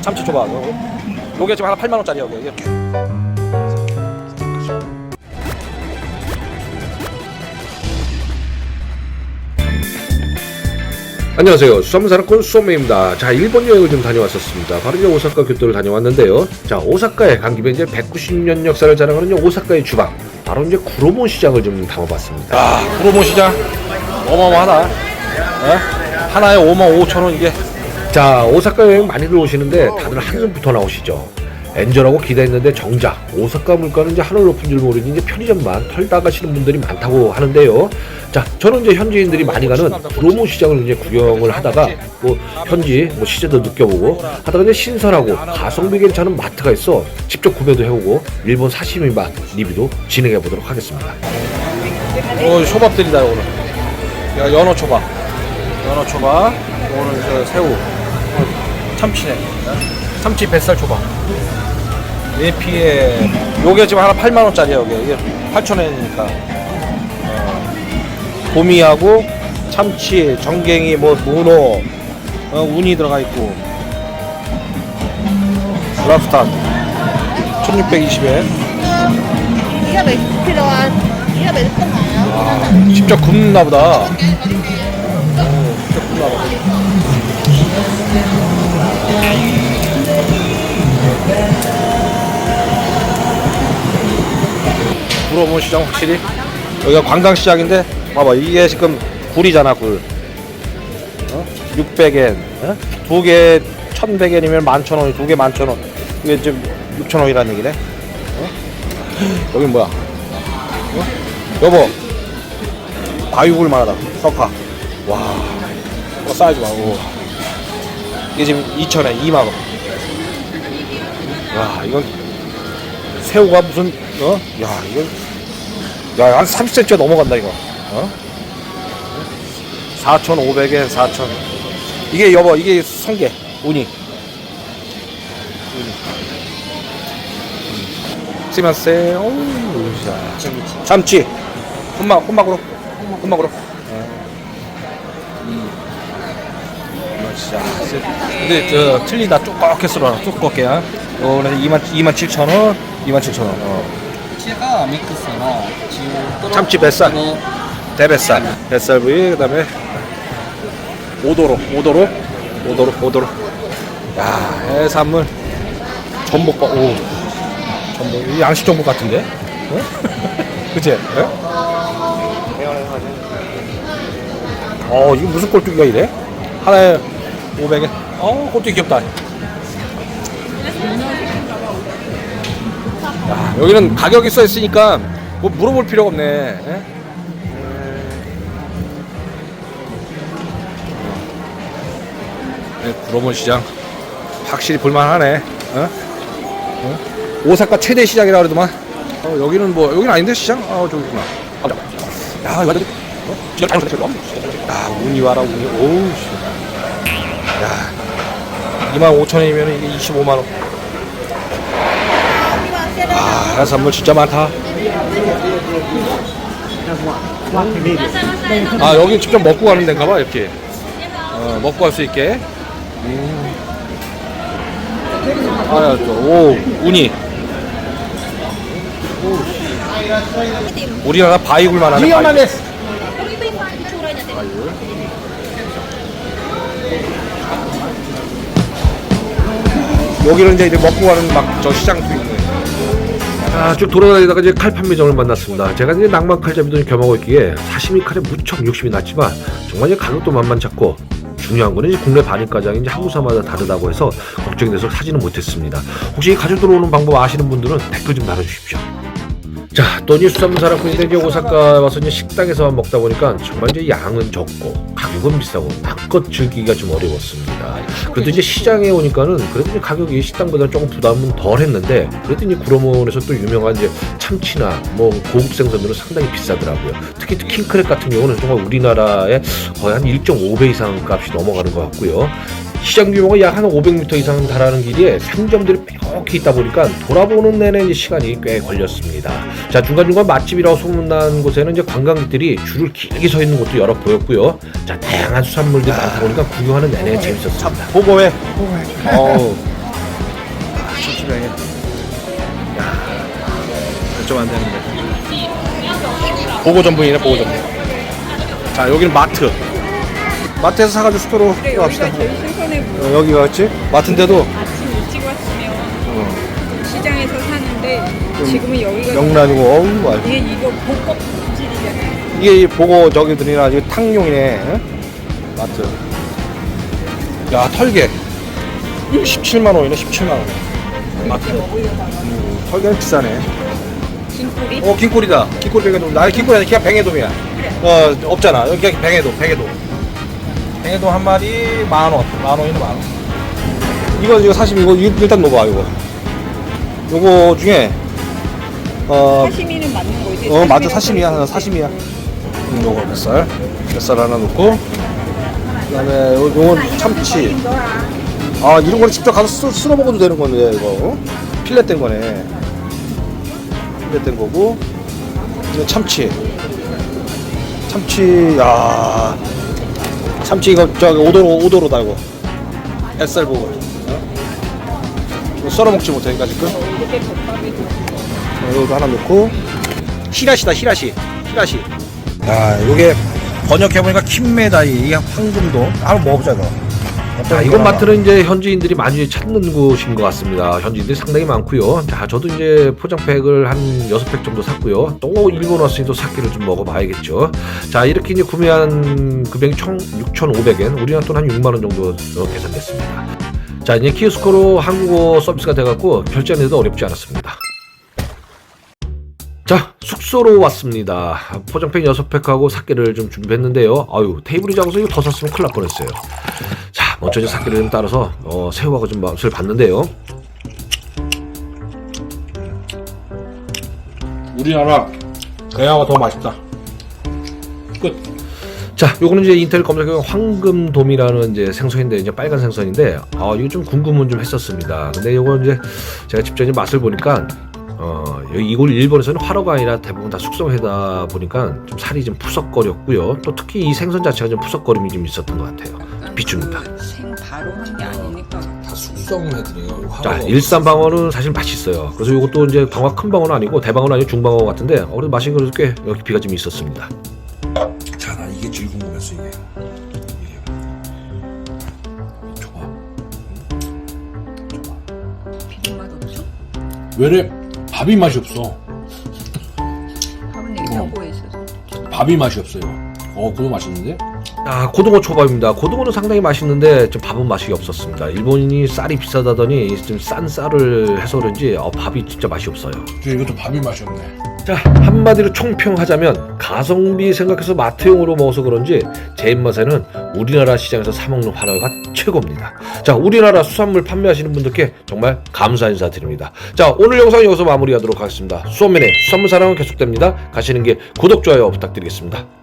참치 초밥. 요거. 요게 지금 하나 8만 원짜리야. 요게 이렇게. 안녕하세요. 수산사랑꾼 수산매입니다. 자, 일본 여행을 좀 다녀왔었습니다. 바로 이제 오사카 교토를 다녀왔는데요. 자, 오사카에 간 김에 이제 190년 역사를 자랑하는 오사카의 주방. 바로 이제 구로몬 시장을 좀 담아봤습니다. 야, 구로몬 시장 어마어마하다. 어? 하나에 5만 5천 원 이게. 자, 오사카 여행 많이들 오시는데 다들 한숨부터 나오시죠. 엔저라고 기대했는데 정작 오사카 물가는 이제 하늘 높은 줄 모르니 이제 편의점만 털다 가시는 분들이 많다고 하는데요. 자, 저는 이제 현지인들이 많이 가는 구로몬 시장을 이제 구경을 하다가 뭐 현지 뭐 시세도 느껴보고 하다가 이제 신선하고 가성비 괜찮은 마트가 있어 직접 구매도 해오고 일본 사시미 맛 리뷰도 진행해 보도록 하겠습니다. 어, 초밥들이다 오늘. 야, 연어 초밥. 연어 초밥. 오늘 저 새우. 어, 참치네. 참치 뱃살 초밥. 네피에 요게 지금 하나 8만 원짜리야 요게. 이게 8천 원이니까. 어, 도미하고 참치, 정갱이, 뭐 문어, 어, 운이 들어가 있고. 랍스타 1620엔. 이거 몇 필요한? 이거 몇 건가요? 직접 굽나 보다. 오, 직접 굽나 보다. 구로본 시장 확실히? 여기가 관광시장인데? 봐봐 이게 지금 굴이잖아 굴. 어? 600엔. 어? 두개 1100엔이면 11,000원이 두개 11,000원. 이게 지금 6,000원이라는 얘기네. 어? 여긴 뭐야? 어? 여보. 과육을 말하다. 석화. 와. 이거 봐 오. 이게 지금 2,000엔 2만원 야 이건 새우가 무슨 어? 야 이건 야 한 30cm 넘어간다 이거. 어? 4,500엔 4,000 이게 여보 이게 성게 우니. 어우 자. 참치. 혼막 혼막으로. 혼막으로 진짜 근데 저 틀리다 쪼깝게 썰어라 쪼깝게 어 그래서 2만 2만 7천 원 2만 7천 원 어. こちらがミックスの中トロ 참치 뱃살 の 대뱃살 뱃살 부위 그다음에 오도로 오도로 오도로 오도로 야 해산물 전복밥 오 전복 이 양식 전복 같은데 어? 그치? 어 이거 무슨 꼴뚜기가 이래? 하나에 500엔 어 꼴뚜기 귀엽다 야 여기는 가격이 써 있으니까 뭐 물어볼 필요가 없네 예? 네, 구로본 시장 확실히 볼만하네. 어? 어? 오사카 최대 시장이라 그러더만. 어, 여기는 뭐 여기는 아닌데 시장? 아 저기구나. 아, 야 이거 어? 잘 오셨다. 야 운이 와라 운이. 오우 씨. 야 2만 5천 원이면 이게 25만 원. 아 해산물 진짜 많다. 아 여기 직접 먹고 가는 데인가 봐 이렇게. 어, 먹고 갈 수 있게. 음. 아, 또, 오, 우니. 우리나라 바이굴만 하네. 바이굴. 여기는 이제 이렇게 먹고 가는 막 저 시장도 있네. 자, 쭉 돌아다니다가 이제 칼 판매점을 만났습니다. 제가 이제 낭만 칼잡이도 겸하고 있기에 사시미 칼에 무척 욕심이 났지만 정말 이제 가격도 만만찮고 중요한 거는 이제 국내 반입가장이 이제 항구사마다 다르다고 해서 걱정이 돼서 사지는 못했습니다. 혹시 가져 들어오는 방법 아시는 분들은 댓글 좀 달아주십시오. 자, 또 이제 수산물 사람꾼인데 이제 오사카 와서 이제 식당에서만 먹다 보니까 정말 이제 양은 적고 가격은 비싸고 마음껏 즐기기가 좀 어려웠습니다. 그래도 이제 시장에 오니까는 그래도 이제 가격이 식당보다 조금 부담은 덜 했는데 그래도 이제 구로몬에서 또 유명한 이제 참치나 뭐 고급 생선들은 상당히 비싸더라고요. 특히 또 킹크랩 같은 경우는 정말 우리나라의 거의 한 1.5배 이상 값이 넘어가는 것 같고요. 시장 규모가 약 한 500m 이상 달하는 길이에 상점들이 빽히 있다 보니까 돌아보는 내내 이제 시간이 꽤 걸렸습니다. 자 중간중간 맛집이라고 소문난 곳에는 이제 관광객들이 줄을 길게 서 있는 곳도 여러 보였고요. 자 다양한 수산물들이 많다 보니까 구경하는 내내 재밌었습니다. 보고해. 어우. 참치병에. 야, 몇점 안 되는데. 보고 전분이네, 보고 전분. 자, 여기는 마트. 마트에서 사가지고 숙소로 갑시다. 어, 여기가 있지? 마트인데도 아침 일찍 왔으면 어, 시장에서 사는데 지금은 여기가 명란이고, 어우, 말. 이게 이거 복업 품질이잖아요. 이게 이 보고 저기들이나 이거 탕용이네. 응? 마트. 야 털개. 17만 원이네 17만 원. 마트. 음, 털개는 비싸네. 진꿀이 어 긴꼬리다. 긴꼬리 뱅에돔. 나 긴꼬리 아니라 그냥 뱅에돔이야. 어 없잖아. 여기 그냥 뱅에돔 뱅에돔. 뱅에돔 한 마리 만 원. 만 원이네 만 원. 이거 이거 사실 이거 일- 일단 넣어봐 이거. 요거 중에 어 사시미는 맞는 거지. 어 맞아. 사심이야. 또 사심이야. 음, 요거 뱃살? 뱃살 하나 넣고. 그 다음에 요, 요건 참치. 아 이런 거는 직접 가서 쓸, 쓸어 먹어도 되는 건데 이거. 필렛 된 거네. 필렛 된 거고. 참치. 참치 야 참치 이거 저기 오도로 오도로다 이거 뱃살 보고. 어? 이거 썰어 먹지 못하니까 지금 어, 이것도 하나 넣고. 히라시다 히라시. 히라시. 야 요게 번역해보니까 킴메다이 황금도. 한번 먹어보자 이거 자, 이곳 마트는 이제 현지인들이 많이 찾는 곳인 것 같습니다. 현지인들이 상당히 많고요. 자, 저도 이제 포장팩을 한 6팩 정도 샀고요. 또 일본 왔으니 또 사기를 좀 먹어봐야겠죠. 자, 이렇게 이제 구매한 금액이 총 6,500엔, 우리나라 돈 한 6만 원 정도 어, 계산됐습니다. 자, 이제 키오스코로 한국어 서비스가 돼갖고 결제하는데도 어렵지 않았습니다. 자, 숙소로 왔습니다. 포장팩 6팩하고 사케를 좀 준비했는데요. 아유, 테이블이 작아서 이거 더 샀으면 큰일 날 뻔했어요. 이제 사케를 좀 따라서 어, 새우하고 좀 맛을 봤는데요. 우리나라 대야가 더 맛있다 끝 자, 요거는 이제 인터넷 검색해 황금돔이라는 이제 생선인데 이제 빨간 생선인데 아 이거 좀 궁금은 좀 했었습니다. 근데 요거 이제 제가 직접 이제 맛을 보니까 어 여기 이걸 일본에서는 화로가 아니라 대부분 다 숙성하다 보니까 좀 살이 좀 푸석거렸고요. 또 특히 이 생선 자체가 좀 푸석거림이 좀 있었던 것 같아요. 비춥니다. 생 바로 한 게 아니니까. 다 숙성해드려요 자, 일산 방어는 사실 맛있어요. 그래서 이것도 이제 방어 큰 방어는 아니고 대방어는 아니고 중방어 같은데 어, 그래도 맛이 그래도 꽤 여기 비가 좀 있었습니다. 자 나 이게 제일 궁금했어 이게 이게 줘봐 비린 맛 없어? 왜래 밥이 맛이 없어. 밥은 냉장고에 있어서. 밥이 맛이 없어요. 어, 그거 맛있는데? 아, 고등어 초밥입니다. 고등어는 상당히 맛있는데 좀 밥은 맛이 없었습니다. 일본인이 쌀이 비싸다더니 좀 싼 쌀을 해서 그런지 어, 밥이 진짜 맛이 없어요. 저 이것도 밥이 맛이 없네. 자, 한마디로 총평하자면 가성비 생각해서 마트용으로 먹어서 그런지 제 입맛에는 우리나라 시장에서 사 먹는 화로가 최고입니다. 자, 우리나라 수산물 판매하시는 분들께 정말 감사 인사드립니다. 자, 오늘 영상 여기서 마무리하도록 하겠습니다. 수원맨의 수산물 사랑은 계속됩니다. 가시는 길 구독, 좋아요 부탁드리겠습니다.